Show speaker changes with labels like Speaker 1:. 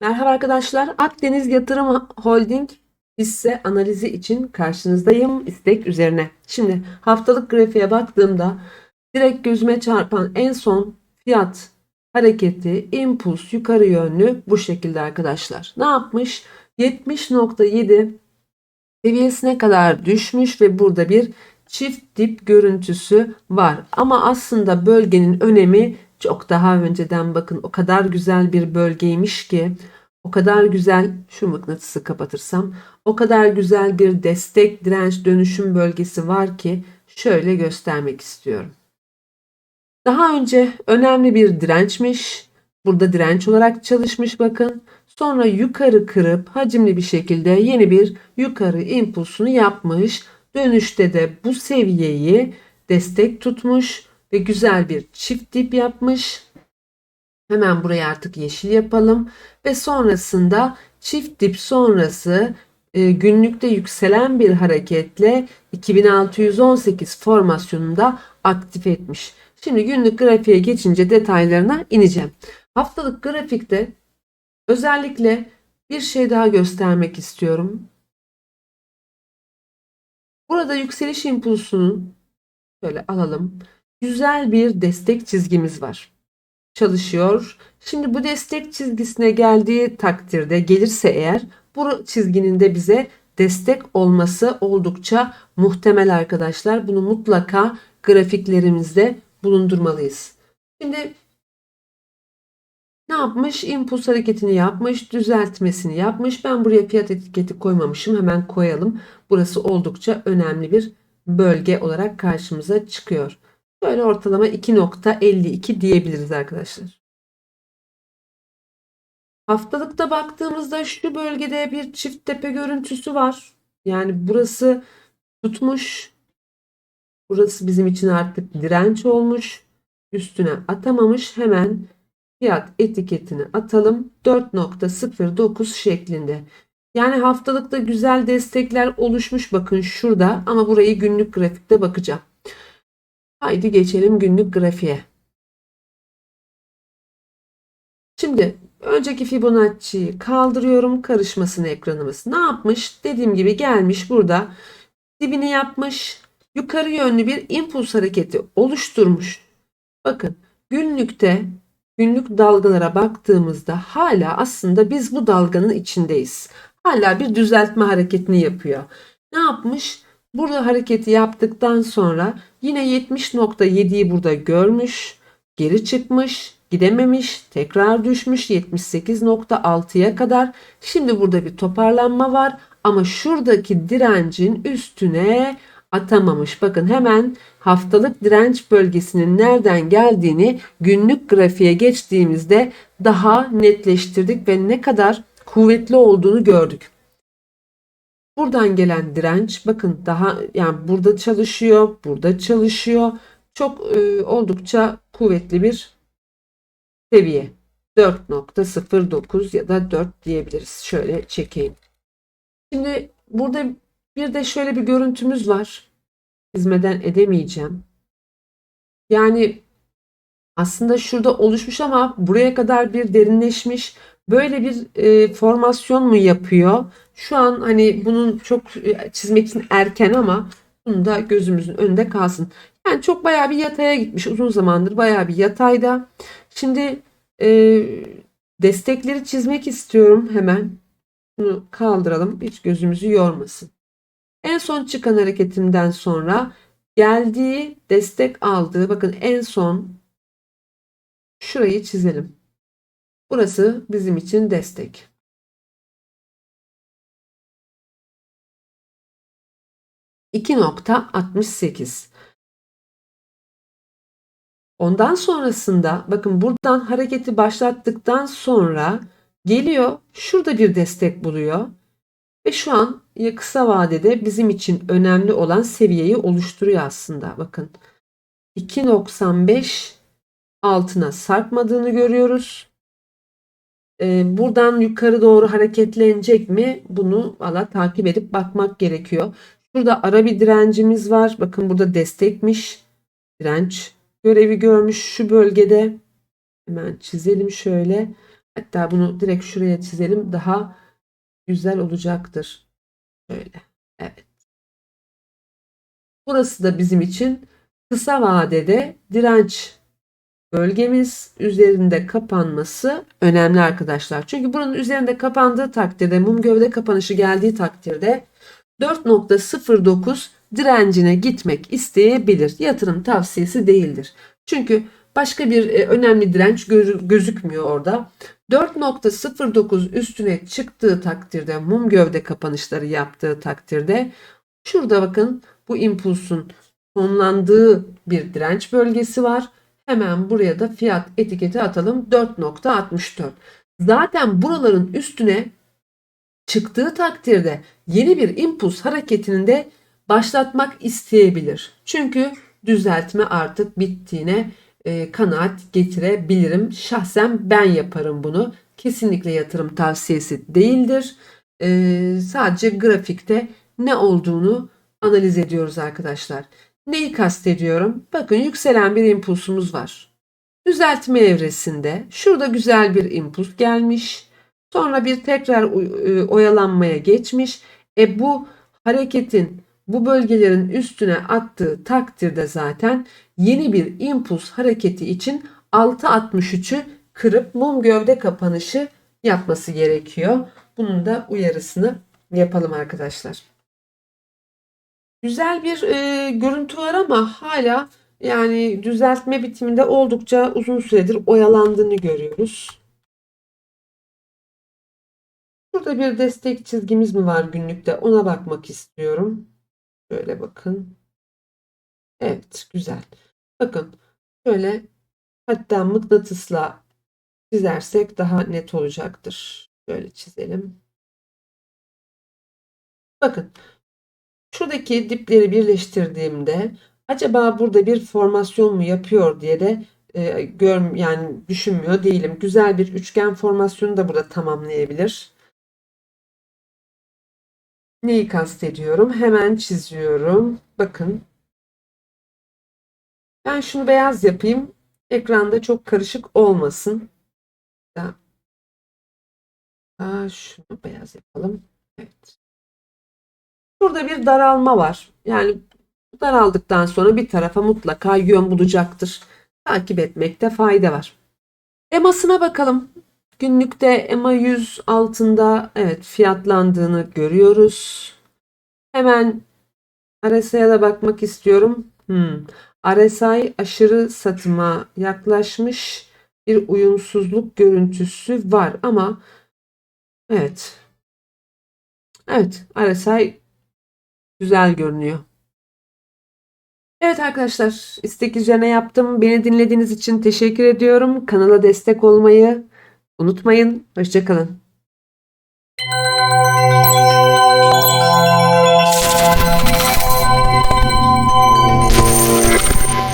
Speaker 1: Merhaba arkadaşlar. Akdeniz Yatırım Holding hisse analizi için karşınızdayım istek üzerine. Şimdi haftalık grafiğe baktığımda direkt gözüme çarpan en son fiyat hareketi impuls yukarı yönlü bu şekilde arkadaşlar. Ne yapmış? 70.7 seviyesine kadar düşmüş ve burada bir çift dip görüntüsü var. Ama aslında bölgenin önemi çok daha önceden bakın o kadar güzel bir bölgeymiş ki o kadar güzel şu mıknatısı kapatırsam o kadar güzel bir destek direnç dönüşüm bölgesi var ki şöyle göstermek istiyorum. Daha önce önemli bir dirençmiş. Burada direnç olarak çalışmış bakın. Sonra yukarı kırıp hacimli bir şekilde yeni bir yukarı impulsunu yapmış. Dönüşte de bu seviyeyi destek tutmuş ve güzel bir çift dip yapmış. Hemen buraya artık yeşil yapalım ve sonrasında çift dip sonrası e, günlükte yükselen bir hareketle 2618 formasyonunda aktif etmiş. Şimdi günlük grafiğe geçince detaylarına ineceğim. Haftalık grafikte özellikle bir şey daha göstermek istiyorum. Burada yükseliş impulsunun şöyle alalım. Güzel bir destek çizgimiz var. Çalışıyor. Şimdi bu destek çizgisine geldiği takdirde gelirse eğer bu çizginin de bize destek olması oldukça muhtemel arkadaşlar. Bunu mutlaka grafiklerimizde bulundurmalıyız. Şimdi ne yapmış? Impuls hareketini yapmış, düzeltmesini yapmış. Ben buraya fiyat etiketi koymamışım. Hemen koyalım. Burası oldukça önemli bir bölge olarak karşımıza çıkıyor. Böyle ortalama 2.52 diyebiliriz arkadaşlar. Haftalıkta baktığımızda şu bölgede bir çift tepe görüntüsü var. Yani burası tutmuş. Burası bizim için artık direnç olmuş. Üstüne atamamış. Hemen fiyat etiketini atalım. 4.09 şeklinde. Yani haftalıkta güzel destekler oluşmuş bakın şurada ama burayı günlük grafikte bakacağım. Haydi geçelim günlük grafiğe. Şimdi önceki Fibonacci'yi kaldırıyorum karışmasını ekranımız. Ne yapmış? Dediğim gibi gelmiş burada dibini yapmış. Yukarı yönlü bir impuls hareketi oluşturmuş. Bakın günlükte günlük dalgalara baktığımızda hala aslında biz bu dalganın içindeyiz. Hala bir düzeltme hareketini yapıyor. Ne yapmış? Burada hareketi yaptıktan sonra yine 70.7'yi burada görmüş, geri çıkmış, gidememiş, tekrar düşmüş 78.6'ya kadar. Şimdi burada bir toparlanma var ama şuradaki direncin üstüne atamamış. Bakın hemen haftalık direnç bölgesinin nereden geldiğini günlük grafiğe geçtiğimizde daha netleştirdik ve ne kadar kuvvetli olduğunu gördük. Buradan gelen direnç bakın daha yani burada çalışıyor, burada çalışıyor. Çok e, oldukça kuvvetli bir seviye. 4.09 ya da 4 diyebiliriz. Şöyle çekeyim. Şimdi burada bir de şöyle bir görüntümüz var. Çizmeden edemeyeceğim. Yani aslında şurada oluşmuş ama buraya kadar bir derinleşmiş. Böyle bir e, formasyon mu yapıyor? Şu an hani bunun çok e, çizmek için erken ama bunu da gözümüzün önünde kalsın. Yani çok bayağı bir yataya gitmiş uzun zamandır bayağı bir yatayda. Şimdi e, destekleri çizmek istiyorum hemen. Bunu kaldıralım hiç gözümüzü yormasın. En son çıkan hareketimden sonra geldiği destek aldığı bakın en son şurayı çizelim. Burası bizim için destek. İki nokta 68. Ondan sonrasında bakın buradan hareketi başlattıktan sonra geliyor şurada bir destek buluyor. Ve şu an kısa vadede bizim için önemli olan seviyeyi oluşturuyor aslında. Bakın 2.95 altına sarkmadığını görüyoruz. Ee, buradan yukarı doğru hareketlenecek mi? Bunu valla takip edip bakmak gerekiyor. Şurada ara bir direncimiz var. Bakın burada destekmiş. Direnç görevi görmüş şu bölgede. Hemen çizelim şöyle. Hatta bunu direkt şuraya çizelim. Daha güzel olacaktır. Şöyle. Evet. Burası da bizim için kısa vadede direnç bölgemiz üzerinde kapanması önemli arkadaşlar. Çünkü buranın üzerinde kapandığı takdirde mum gövde kapanışı geldiği takdirde 4.09 direncine gitmek isteyebilir. Yatırım tavsiyesi değildir. Çünkü başka bir e, önemli direnç gözü- gözükmüyor orada. 4.09 üstüne çıktığı takdirde mum gövde kapanışları yaptığı takdirde şurada bakın bu impulsun sonlandığı bir direnç bölgesi var. Hemen buraya da fiyat etiketi atalım 4.64. Zaten buraların üstüne çıktığı takdirde yeni bir impuls hareketini de başlatmak isteyebilir. Çünkü düzeltme artık bittiğine e, kanaat getirebilirim. Şahsen ben yaparım bunu. Kesinlikle yatırım tavsiyesi değildir. E, sadece grafikte ne olduğunu analiz ediyoruz arkadaşlar. Neyi kastediyorum? Bakın yükselen bir impulsumuz var. Düzeltme evresinde şurada güzel bir impuls gelmiş. Sonra bir tekrar e, oyalanmaya geçmiş. E bu hareketin bu bölgelerin üstüne attığı takdirde zaten yeni bir impuls hareketi için 6.63'ü kırıp mum gövde kapanışı yapması gerekiyor. Bunun da uyarısını yapalım arkadaşlar. Güzel bir e, görüntü var ama hala yani düzeltme bitiminde oldukça uzun süredir oyalandığını görüyoruz. Burada bir destek çizgimiz mi var günlükte? Ona bakmak istiyorum. Şöyle bakın. Evet, güzel. Bakın şöyle hatta mıknatısla çizersek daha net olacaktır. Şöyle çizelim. Bakın şuradaki dipleri birleştirdiğimde acaba burada bir formasyon mu yapıyor diye de e, gör yani düşünmüyor değilim. Güzel bir üçgen formasyonu da burada tamamlayabilir. Neyi kastediyorum? Hemen çiziyorum. Bakın. Ben şunu beyaz yapayım. Ekranda çok karışık olmasın. Daha, daha şunu beyaz yapalım. Evet. Burada bir daralma var. Yani daraldıktan sonra bir tarafa mutlaka yön bulacaktır. Takip etmekte fayda var. EMA'sına bakalım. Günlükte EMA 100 altında evet fiyatlandığını görüyoruz. Hemen RSI'ye da bakmak istiyorum. Hmm. RSI aşırı satıma yaklaşmış bir uyumsuzluk görüntüsü var ama evet. Evet, RSI güzel görünüyor. Evet arkadaşlar, istek üzerine yaptım. Beni dinlediğiniz için teşekkür ediyorum. Kanala destek olmayı unutmayın. Hoşçakalın.